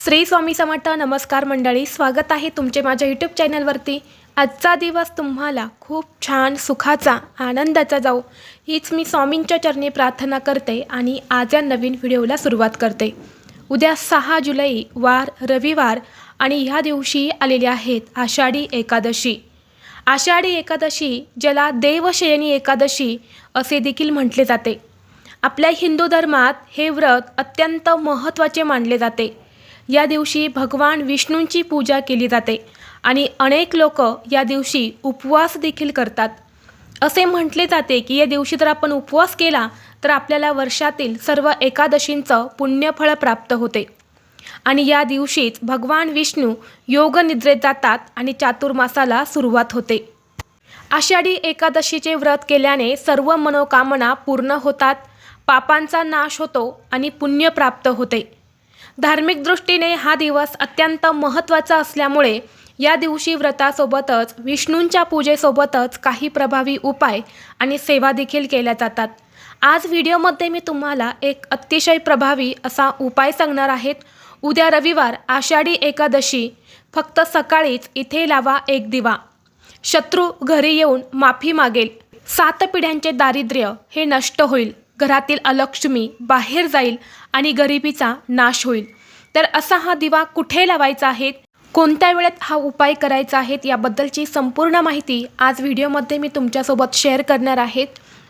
श्री स्वामी समर्थ नमस्कार मंडळी स्वागत आहे तुमचे माझ्या यूट्यूब चॅनलवरती आजचा दिवस तुम्हाला खूप छान सुखाचा आनंदाचा जाऊ. हीच मी स्वामींच्या चरणी प्रार्थना करते आणि आज या नवीन व्हिडिओला सुरुवात करते. उद्या सहा जुलै वार रविवार आणि ह्या दिवशी आलेले आहेत आषाढी एकादशी. आषाढी एकादशी ज्याला देवशयनी एकादशी असे देखील म्हटले जाते. आपल्या हिंदू धर्मात हे व्रत अत्यंत महत्त्वाचे मानले जाते. या दिवशी भगवान विष्णूंची पूजा केली जाते आणि अनेक लोक या दिवशी उपवास देखील करतात. असे म्हटले जाते की या दिवशी जर आपण उपवास केला तर आपल्याला वर्षातील सर्व एकादशींचं पुण्यफळ प्राप्त होते. आणि या दिवशीच भगवान विष्णू योगनिद्रेत जातात आणि चातुर्मासाला सुरुवात होते. आषाढी एकादशीचे व्रत केल्याने सर्व मनोकामना पूर्ण होतात पापांचा नाश होतो आणि पुण्य प्राप्त होते. धार्मिक दृष्टीने हा दिवस अत्यंत महत्त्वाचा असल्यामुळे या दिवशी व्रतासोबतच विष्णूंच्या पूजेसोबतच काही प्रभावी उपाय आणि सेवा देखील केल्या जातात. आज व्हिडिओमध्ये मी तुम्हाला एक अतिशय प्रभावी असा उपाय सांगणार आहेत उद्या रविवार आषाढी एकादशी. फक्त सकाळीच इथे लावा एक दिवा. शत्रू घरी येऊन माफी मागेल. सात पिढ्यांचे दारिद्र्य हे नष्ट होईल. घरातील अलक्ष्मी बाहेर जाईल आणि गरिबीचा नाश होईल. तर असा हा दिवा कुठे लावायचा आहे? कोणत्या वेळेत हा उपाय करायचा आहे? याबद्दलची संपूर्ण माहिती आज व्हिडिओमध्ये मी तुमच्यासोबत शेअर करणार आहेत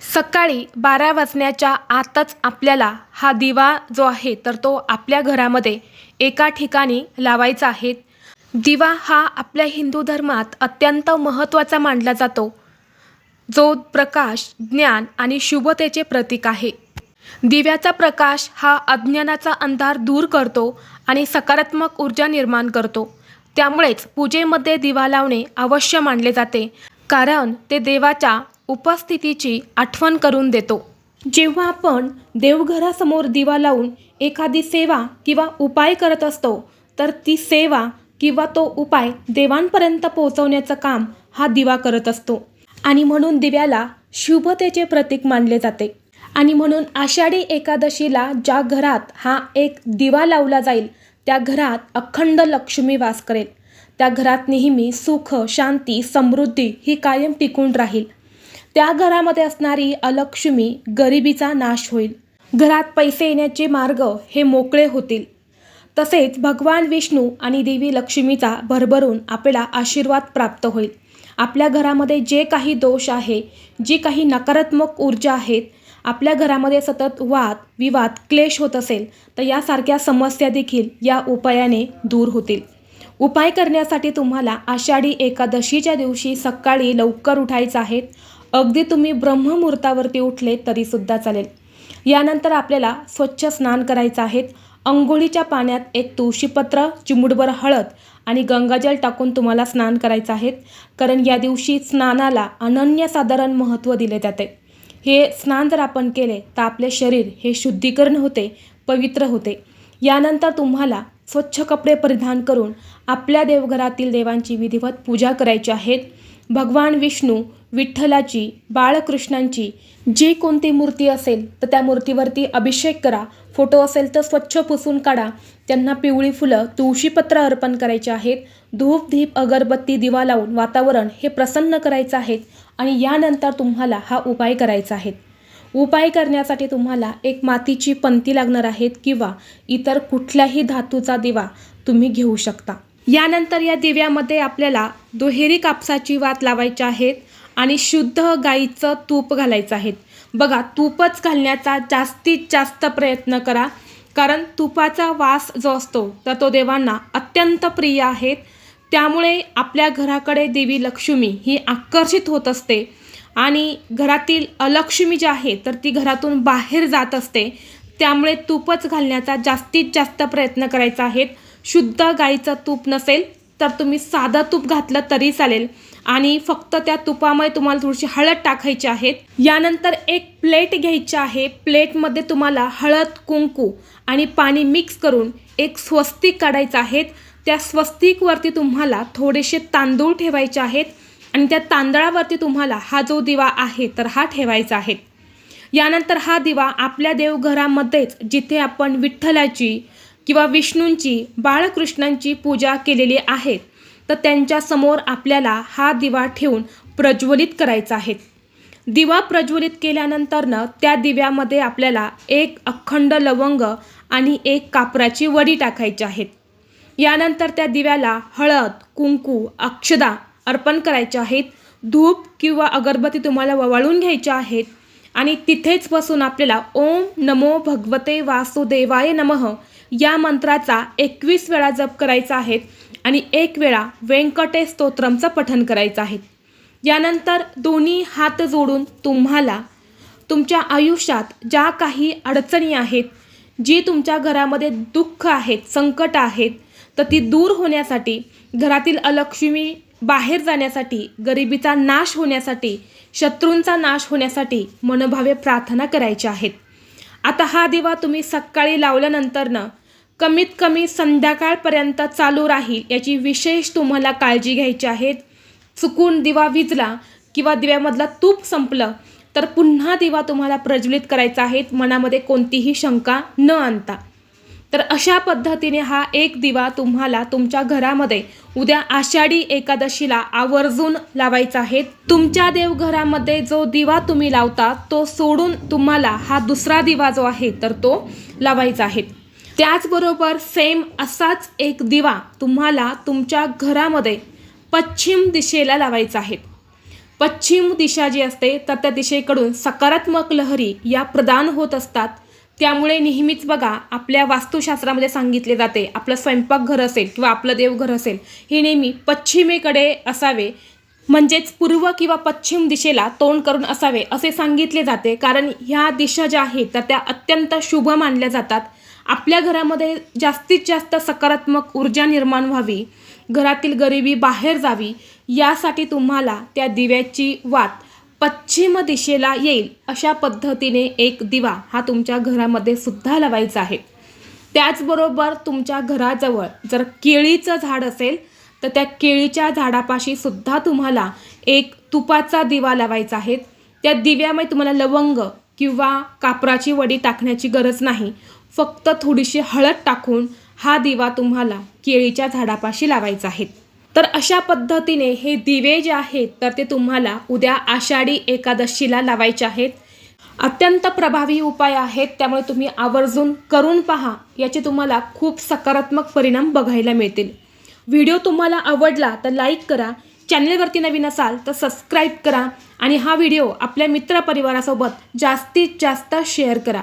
सकाळी बारा वाजण्याच्या आतच आपल्याला हा दिवा जो आहे तर तो आपल्या घरामध्ये एका ठिकाणी लावायचा आहे. दिवा हा आपल्या हिंदू धर्मात अत्यंत महत्त्वाचा मानला जातो. जो प्रकाश ज्ञान आणि शुभतेचे प्रतीक आहे. दिव्याचा प्रकाश हा अज्ञानाचा अंधार दूर करतो आणि सकारात्मक ऊर्जा निर्माण करतो. त्यामुळेच पूजेमध्ये दिवा लावणे अवश्य मानले जाते. कारण ते देवाच्या उपस्थितीची आठवण करून देतो. जेव्हा आपण देवघरासमोर दिवा लावून एखादी सेवा किंवा उपाय करत असतो तर ती सेवा किंवा तो उपाय देवांपर्यंत पोहोचवण्याचं काम हा दिवा करत असतो. आणि म्हणून दिव्याला शुभतेचे प्रतीक मानले जाते. आणि म्हणून आषाढी एकादशीला ज्या घरात हा एक दिवा लावला जाईल त्या घरात अखंड लक्ष्मी वास करेल. त्या घरात नेहमी सुख शांती समृद्धी ही कायम टिकून राहील. त्या घरामध्ये असणारी अलक्ष्मी गरिबीचा नाश होईल. घरात पैसे येण्याचे मार्ग हे मोकळे होतील. तसेच भगवान विष्णू आणि देवी लक्ष्मीचा भरभरून आपल्याला आशीर्वाद प्राप्त होईल. आपल्या घरामध्ये जे काही दोष आहे जी काही नकारात्मक ऊर्जा आहेत आपल्या घरामध्ये सतत वाद विवाद क्लेश होत असेल तर यासारख्या समस्या देखील या उपायाने दूर होतील. उपाय करण्यासाठी तुम्हाला आषाढी एकादशीच्या दिवशी सकाळी लवकर उठायचं आहे. अगदी तुम्ही ब्रह्ममुहूर्तावरती उठले तरीसुद्धा चालेल. यानंतर आपल्याला स्वच्छ स्नान करायचं आहे. अंघोळीच्या पाण्यात एक तुळशीपत्र चिमुडभर हळद आणि गंगाजल टाकून तुम्हाला स्नान करायचं आहे. कारण या दिवशी स्नानाला अनन्यसाधारण महत्त्व दिले जाते. हे स्नान जर आपण केले तर आपले शरीर हे शुद्धीकरण होते पवित्र होते. यानंतर तुम्हाला स्वच्छ कपडे परिधान करून आपल्या देवघरातील देवांची विधिवत पूजा करायची आहेत भगवान विष्णू विठ्ठलाची बाळकृष्णांची जी कोणती मूर्ती असेल तर त्या मूर्तीवरती अभिषेक करा. फोटो असेल तर स्वच्छ पुसून काढा. त्यांना पिवळी फुलं तुळशीपत्र अर्पण करायचे आहेत. धूप धीप अगरबत्ती दिवा लावून वातावरण हे प्रसन्न करायचं आहे आणि यानंतर तुम्हाला हा उपाय करायचा आहे. उपाय करण्यासाठी तुम्हाला एक मातीची पंती लागणार आहेत किंवा इतर कुठल्याही धातूचा दिवा तुम्ही घेऊ शकता. यानंतर या दिव्यामध्ये आपल्याला दुहेरी कापसाची वात लावायची आहेत आणि शुद्ध गाईचं तूप घालायचं आहे बघा तूपच घालण्याचा जास्तीत जास्त प्रयत्न करा कारण तुपाचा वास जो असतो तर तो देवांना अत्यंत प्रिय आहे. त्यामुळे आपल्या घराकडे देवी लक्ष्मी ही आकर्षित होत असते आणि घरातील अलक्ष्मी जी आहे तर ती घरातून बाहेर जात असते. त्यामुळे तूपच घालण्याचा जास्तीत जास्त प्रयत्न करायचा आहेत शुद्ध गाईचं तूप नसेल तर तुम्ही साधं तूप घातलं तरी चालेल. आणि फक्त त्या तुपामध्ये तुम्हाला थोडीशी हळद टाकायची आहेत यानंतर एक प्लेट घ्यायची आहे. प्लेटमध्ये तुम्हाला हळद कुंकू आणि पाणी मिक्स करून एक स्वस्तिक काढायचं आहेत त्या स्वस्तिकवरती तुम्हाला थोडेसे तांदूळ ठेवायचे आहेत. आणि त्या तांदळावरती तुम्हाला हा जो दिवा आहे तर हा ठेवायचा आहे. यानंतर हा दिवा आपल्या देवघरामध्येच जिथे आपण विठ्ठलाची किंवा विष्णूंची बाळकृष्णांची पूजा केलेली आहे तर त्यांच्यासमोर आपल्याला हा दिवा ठेवून प्रज्वलित करायचा आहे. दिवा प्रज्वलित केल्यानंतरनं त्या दिव्यामध्ये आपल्याला एक अखंड लवंग आणि एक कापराची वडी टाकायची आहेत. यानंतर त्या दिव्याला हळद कुंकू अक्षदा अर्पण करायचे आहेत. धूप किंवा अगरबत्ती तुम्हाला ववाळून घ्यायच्या आहेत. आणि तिथेच बसून आपल्याला ओम नमो भगवते वासुदेवाय नमः या मंत्राचा एकवीस वेळा जप करायचा आहे आणि एक वेळा व्यंकटेश स्तोत्रमचं पठन करायचं आहे. यानंतर दोन्ही हात जोडून तुम्हाला तुमच्या आयुष्यात ज्या काही अडचणी आहेत जी तुमच्या घरामध्ये दुःख आहेत संकट आहेत तर ती दूर होण्यासाठी घरातील अलक्ष्मी बाहेर जाण्यासाठी गरिबीचा नाश होण्यासाठी शत्रूंचा नाश होण्यासाठी मनोभावे प्रार्थना करायच्या आहेत. आता हा दिवा तुम्ही सकाळी लावल्यानंतरनं कमीत कमी संध्याकाळपर्यंत चालू राहील याची विशेष तुम्हाला काळजी घ्यायची आहे. चुकून दिवा विजला किंवा दिव्यामधला तूप संपलं तर पुन्हा दिवा तुम्हाला प्रज्वलित करायचा आहे. मनामध्ये कोणतीही शंका न आणता. तर अशा पद्धतीने हा एक दिवा तुम्हाला तुमच्या घरामध्ये उद्या आषाढी एकादशीला आवर्जून लावायचा आहे. तुमच्या देवघरामध्ये जो दिवा तुम्ही लावता तो सोडून तुम्हाला हा दुसरा दिवा जो आहे तर तो लावायचा आहे. त्याचबरोबर सेम असाच एक दिवा तुम्हाला तुमच्या घरामध्ये पश्चिम दिशेला लावायचा आहे. पश्चिम दिशा जी असते तर त्या दिशेकडून सकारात्मक लहरी या प्रदान होत असतात. त्यामुळे नेहमीच बघा आपल्या वास्तुशास्त्रामध्ये सांगितले जाते आपलं स्वयंपाकघर असेल किंवा आपलं देवघर असेल हे नेहमी पश्चिमेकडे असावे. म्हणजेच पूर्व किंवा पश्चिम दिशेला तोंड करून असावे असे सांगितले जाते. कारण ह्या दिशा ज्या आहेत तर त्या अत्यंत शुभ मानल्या जातात. आपल्या घरामध्ये जास्तीत जास्त सकारात्मक ऊर्जा निर्माण व्हावी घरातील गरिबी बाहेर जावी यासाठी तुम्हाला त्या दिव्याची वात पश्चिम दिशेला येईल अशा पद्धतीने एक दिवा हा तुमच्या घरामध्ये सुद्धा लावायचा आहे. त्याचबरोबर तुमच्या घराजवळ जर केळीचं झाड असेल तर त्या केळीच्या झाडापाशी सुद्धा तुम्हाला एक तुपाचा दिवा लावायचा आहे. त्या दिव्यामध्ये तुम्हाला लवंग किंवा कापराची वडी टाकण्याची गरज नाही. फक्त थोडीशी हळद टाकून हा दिवा तुम्हाला केळीच्या झाडापाशी लावायचा आहे. तर अशा पद्धतीने हे दिवे जे आहेत तर ते तुम्हाला उद्या आषाढी एकादशीला लावायचे आहेत. अत्यंत प्रभावी उपाय आहेत त्यामुळे तुम्ही आवर्जून करून पहा याचे तुम्हाला खूप सकारात्मक परिणाम बघायला मिळतील. व्हिडिओ तुम्हाला आवडला तर लाईक करा चॅनलवरती नवीन असाल तर सबस्क्राईब करा आणि हा व्हिडिओ आपल्या मित्रपरिवारासोबत जास्तीत जास्त शेअर करा.